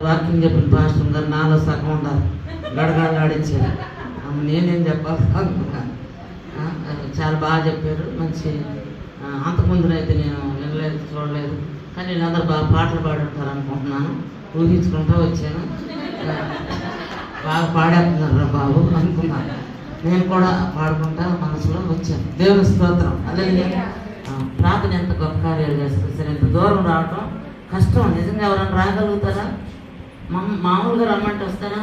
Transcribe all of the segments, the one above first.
వాక్యం చెప్పిన పాస్టర్ గారు నాలో సగం ఉండాలి. గడగడలాడించారు నేనేం చెప్పాలి అనుకున్నాను చాలా బాగా చెప్పారు. మంచి ఆ, అంతకుముందునైతే నేను వినలేదు చూడలేదు. కానీ వీళ్ళందరూ బాగా పాటలు పాడుంటారు అనుకుంటున్నాను ఊహించుకుంటూ వచ్చాను. బాగా పాడేస్తున్నారు బాబు అనుకున్నాను నేను కూడా పాడుకుంటా మనసులో వచ్చాను. దేవుని స్తోత్రం. అదే ప్రార్థన ఎంత గొప్ప కార్యాలు చేస్తుంది. సరే ఇంత దూరం రావటం కష్టం. నిజంగా ఎవరైనా రాగలుగుతారా? మామూలుగా రమ్మంటే వస్తారా?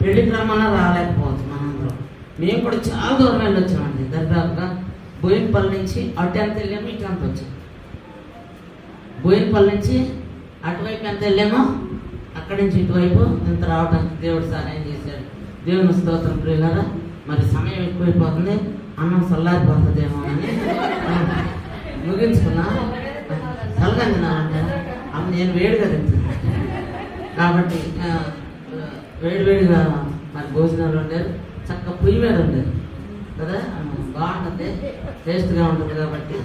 పెళ్ళికి రమ్మన్నా రాలేకపోవచ్చు మనందరం. మేము కూడా చాలా దూరం వెళ్ళొచ్చామండి. దర్దాపుగా బోయినపల్లి నుంచి అటు ఎంత వెళ్ళాము ఇటు ఎంత వచ్చాం. బోయినపల్లి నుంచి అటువైపు ఎంత వెళ్ళామో అక్కడి నుంచి ఇటువైపు ఇంత రావడానికి దేవుడు సహాయం చేశాడు. దేవుని స్తోత్రం ప్రియులారా మరి సమయం ఎక్కువైపోతుంది. అన్నం చల్లారిపోతుందేమో అని ముగించుకున్నా. చల్లగా తినాలంటే అమ్మ నేను వేడిగా తింటున్నాను. కాబట్టి వేడివేడిగా మరి భోజనాలు ఉండేది చక్కగా పొయ్యి మీద ఉండేది కదా? బాగుంటుంది. టేస్ట్గా ఉంటుంది కాబట్టి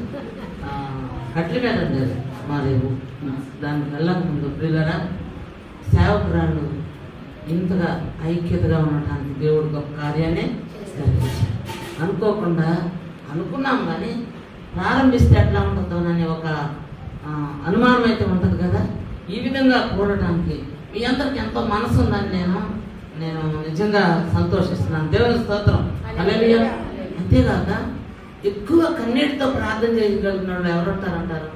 కట్ల మీద ఉండేది మరి దానికి వెళ్ళక ముందు పిల్లరా సేవకురాళ్ళు ఇంతగా ఐక్యతగా ఉండటానికి దేవుడు గొప్ప కార్యాన్ని అనుకోకుండా అనుకున్నాం కానీ ప్రారంభిస్తే ఎట్లా ఉంటుందోనని ఒక అనుమానం అయితే ఉంటుంది కదా? ఈ విధంగా కూడటానికి మీ అందరికి ఎంతో మనసు ఉందని నేను నేను నిజంగా సంతోషిస్తున్నాను. దేవుని స్తోత్రం. హల్లెలూయా. అంతేకాక ఎక్కువ కన్నీటితో ప్రార్థన చేయగలిగిన వాళ్ళు ఎవరు ఉంటారంటారు?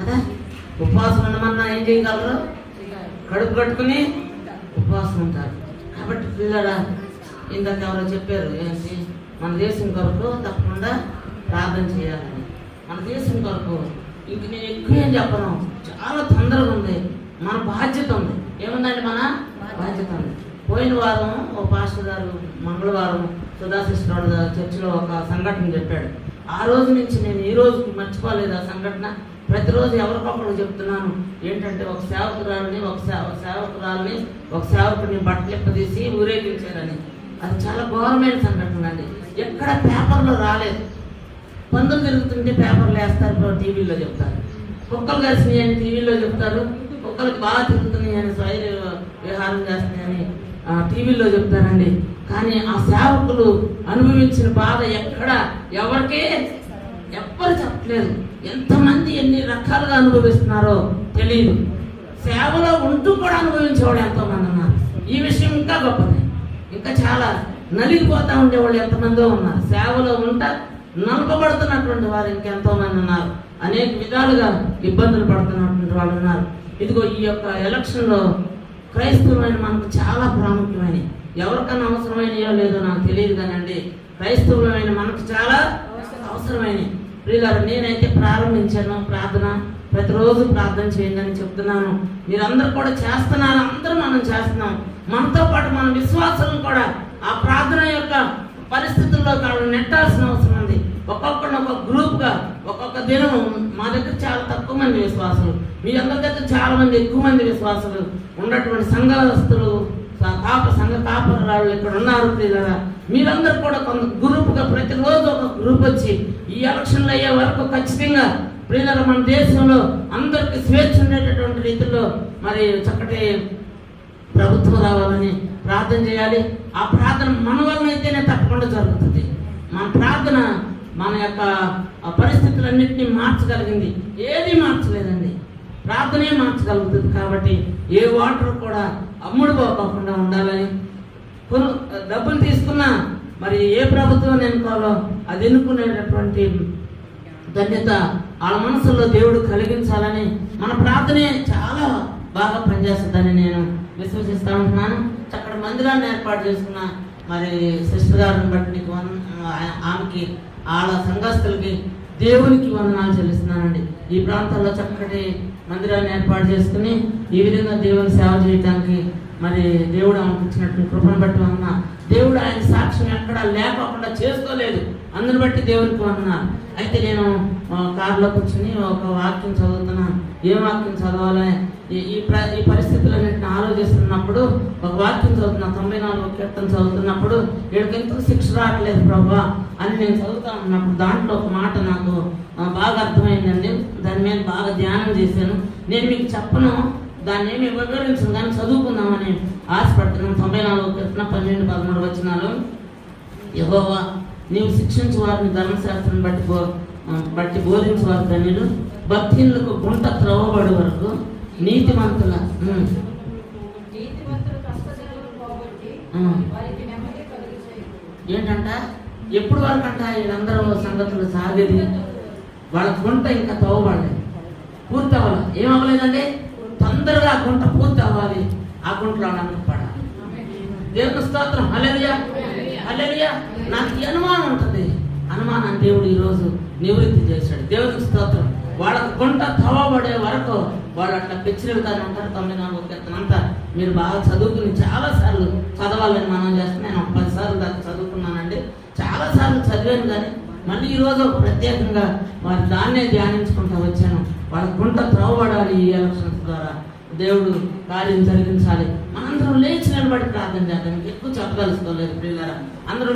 కదా? ఉపవాసం ఉండమన్నా ఏం చేయగలరు? కడుపు కట్టుకుని ఉపవాసం ఉంటారు. కాబట్టి పిల్లరా ఇందాక ఎవరో చెప్పారు ఏంటి? మన దేశం కొరకు తప్పకుండా ప్రార్థన చేయాలని. మన దేశం కొరకు ఇంక నేను ఎక్కువ ఏం చెప్పను. చాలా తొందరగా ఉంది. మన బాధ్యత ఉంది. ఏముందండి మన బాధ్యత ఉంది. పోయిన వారం ఓ పాస్టర్ గారు మంగళవారం సుధాశిష్ఠుడు చర్చిలో ఒక సంఘటన చెప్పాడు. ఆ రోజు నుంచి నేను ఈ రోజుకి మర్చిపోలేదు ఆ సంఘటన. ప్రతిరోజు ఎవరికొకరు చెప్తున్నాను ఏంటంటే ఒక సేవకురాలని ఒక సేవ సేవకురాలని ఒక సేవకుడిని బట్టలిప్పదీసి ఊరేగించారని. అది చాలా ఘోరమైన సంఘటన అండి. ఎక్కడ పేపర్లో రాలేదు. పందులు తిరుగుతుంటే పేపర్లు వేస్తారు ఇప్పుడు టీవీలో చెప్తారు. కుక్కలు కలిసినాయి అని టీవీలో చెప్తారు. బాగా తిరుగుతున్నాయి అని స్వైర విహారం చేస్తున్నాయని టీవీలో చెప్తారండి. కానీ ఆ సేవకులు అనుభవించిన బాధ ఎక్కడ? ఎవరికే ఎవ్వరు చెప్పలేదు. ఎంతమంది ఎన్ని రకాలుగా అనుభవిస్తున్నారో తెలియదు సేవలో ఉంటూ కూడా అనుభవించేవాడు ఎంతోమంది ఉన్నారు. ఈ విషయం ఇంకా గొప్పది. ఇంకా చాలా నలిగిపోతూ ఉండేవాళ్ళు ఎంతమందో ఉన్నారు. సేవలో ఉంటా నలపబడుతున్నటువంటి వారు ఇంకెంతోమంది ఉన్నారు. అనేక విధాలుగా ఇబ్బందులు పడుతున్నటువంటి వాళ్ళు ఉన్నారు. ఇదిగో ఈ యొక్క ఎలక్షన్లో క్రైస్తవులైన మనకు చాలా ప్రాముఖ్యమైనవి. ఎవరికన్నా అవసరమైనయో లేదో నాకు తెలియదు కానండి క్రైస్తవులమైన మనకు చాలా అవసరమైనవి. ప్రియులారు నేనైతే ప్రారంభించాను ప్రార్థన. ప్రతిరోజు ప్రార్థన చేయండి అని చెప్తున్నాను. మీరందరూ కూడా చేస్తున్నారు అందరూ మనం చేస్తున్నాం. మనతో పాటు మన విశ్వాసం కూడా ఆ ప్రార్థన యొక్క పరిస్థితుల్లో వాళ్ళు నెట్టాల్సిన అవసరం ఉంది ఒక గ్రూప్గా ఒక్కొక్క దినం మా దగ్గర చాలా తక్కువ మంది విశ్వాసులు. మీ అందరి దగ్గర చాలా మంది ఎక్కువ మంది విశ్వాసులు. ఉన్నటువంటి సంఘస్తులు స- కాప సంఘ కాపరాళ్ళు ఇక్కడ ఉన్నారు ప్రియులారా. మీరందరూ కూడా కొంత గ్రూప్గా ప్రతిరోజు ఒక గ్రూప్ వచ్చి ఈ ఎలక్షన్లు అయ్యే వరకు ఖచ్చితంగా ప్రజలు మన దేశంలో అందరికి స్వేచ్ఛ ఉండేటటువంటి రీతిలో మరి చక్కటి ప్రభుత్వం రావాలని ప్రార్థన చేయాలి. ఆ ప్రార్థన మన వలన అయితేనే తప్పకుండా జరుగుతుంది. మన ప్రార్థన మన యొక్క పరిస్థితులన్నింటినీ మార్చగలిగింది. ఏది మార్చలేదండి. ప్రార్థనే మార్చగలుగుతుంది కాబట్టి ఏ వాటర్ కూడా అమ్ముడు పోకుండా ఉండాలని కొను డబ్బులు తీసుకున్నా మరి ఏ ప్రభుత్వం ఎన్నుకోవాలో అది ఎన్నుకునేటటువంటి ధన్యత వాళ్ళ మనసులో దేవుడు కలిగించాలని మన ప్రార్థనే చాలా బాగా పనిచేస్తుందని నేను విశ్వసిస్తా ఉంటున్నాను. చక్కటి మందిరాన్ని ఏర్పాటు చేసుకున్నా మరి సిస్టర్ గారిని బట్టి నీకు ఆమెకి వాళ్ళ సంఘస్థులకి దేవునికి వందనాలు చెల్లిస్తున్నానండి. ఈ ప్రాంతాల్లో చక్కటి మందిరాన్ని ఏర్పాటు చేసుకుని ఈ విధంగా దేవుని సేవ చేయడానికి మరి దేవుడు ఆమెకు ఇచ్చినటువంటి కృపను బట్టి వలన దేవుడు ఆయన సాక్ష్యం ఎక్కడా లేకుండా చేసుకోలేదు. అందుని బట్టి దేవునికి వందనాలు అయితే నేను కారులో కూర్చుని ఒక వాక్యం చదువుతున్నాను. ఏ వాక్యం చదవాలని? ఈ- ఈ ప్ర చదువుతున్నప్పుడు ఒక వాక్యం చదువుతున్నా తొంభై నాలుగు కీర్తన చదువుతున్నప్పుడు వీడికి ఎందుకు శిక్ష రావట్లేదు ప్రభా అని నేను చదువుతా ఉన్నప్పుడు దాంట్లో ఒక మాట నాకు బాగా అర్థమైందండి. దాని మీద బాగా ధ్యానం చేశాను. నేను మీకు చెప్పను దాన్ని ఏమి వివరించను కానీ చదువుకుందామని ఆశపడుతున్నాను. తొంభై నాలుగు కీర్తన పన్నెండు పదమూడు వచ్చినాలు యహోవా నీవు శిక్షించు వారిని ధర్మశాస్త్రం బట్టి బో బట్టి బోధించేవారు ధన్యులు. భక్తిలకు గుంట త్రవ్వబడి వరకు నీతిమంతుల మంతుల ఏంటంట? ఎప్పుడు వరకు అంట వీళ్ళందరూ సంగతులు సాగేది? వాళ్ళ గుంట ఇంకా తవ్వబడలేదు పూర్తి అవ్వాలి ఏం తొందరగా ఆ గుంట పూర్తి అవ్వాలి ఆ గుంటలో అందరూ పడాలి. దేవుని స్తోత్రం. హల్లెలూయా. హల్లెలూయా. నాకు అనుమానం ఉంటుంది. అనుమానం దేవుడు ఈరోజు నివృత్తి చేశాడు. దేవునికి స్తోత్రం. వాళ్ళ గుంట తవ్వబడే వరకు వాళ్ళు అట్లా పిచ్చిరెళ్తానే ఉంటారు తొమ్మిది నాలుగు కీర్తన అంతా మీరు బాగా చదువుకుని చాలా సార్లు చదవాలని మనం చేస్తే నేను పదిసార్లు పది సార్లు దాకా చదువుకున్నానండి. చాలా సార్లు చదివాను కానీ మళ్ళీ ఈరోజు ఒక ప్రత్యేకంగా వారి దాన్నే ధ్యానించుకుంటూ వచ్చాను. వాళ్ళ గుంట త్రవ్వబడాలి ఈ ఎలక్షన్స్ ద్వారా. దేవుడు కార్యం జరిగించాలి. మనందరం లేచి నిలబడి ప్రార్థన చేద్దాం. ఎక్కువ చెప్పదలుచుకోలేదు పిల్లల అందరూ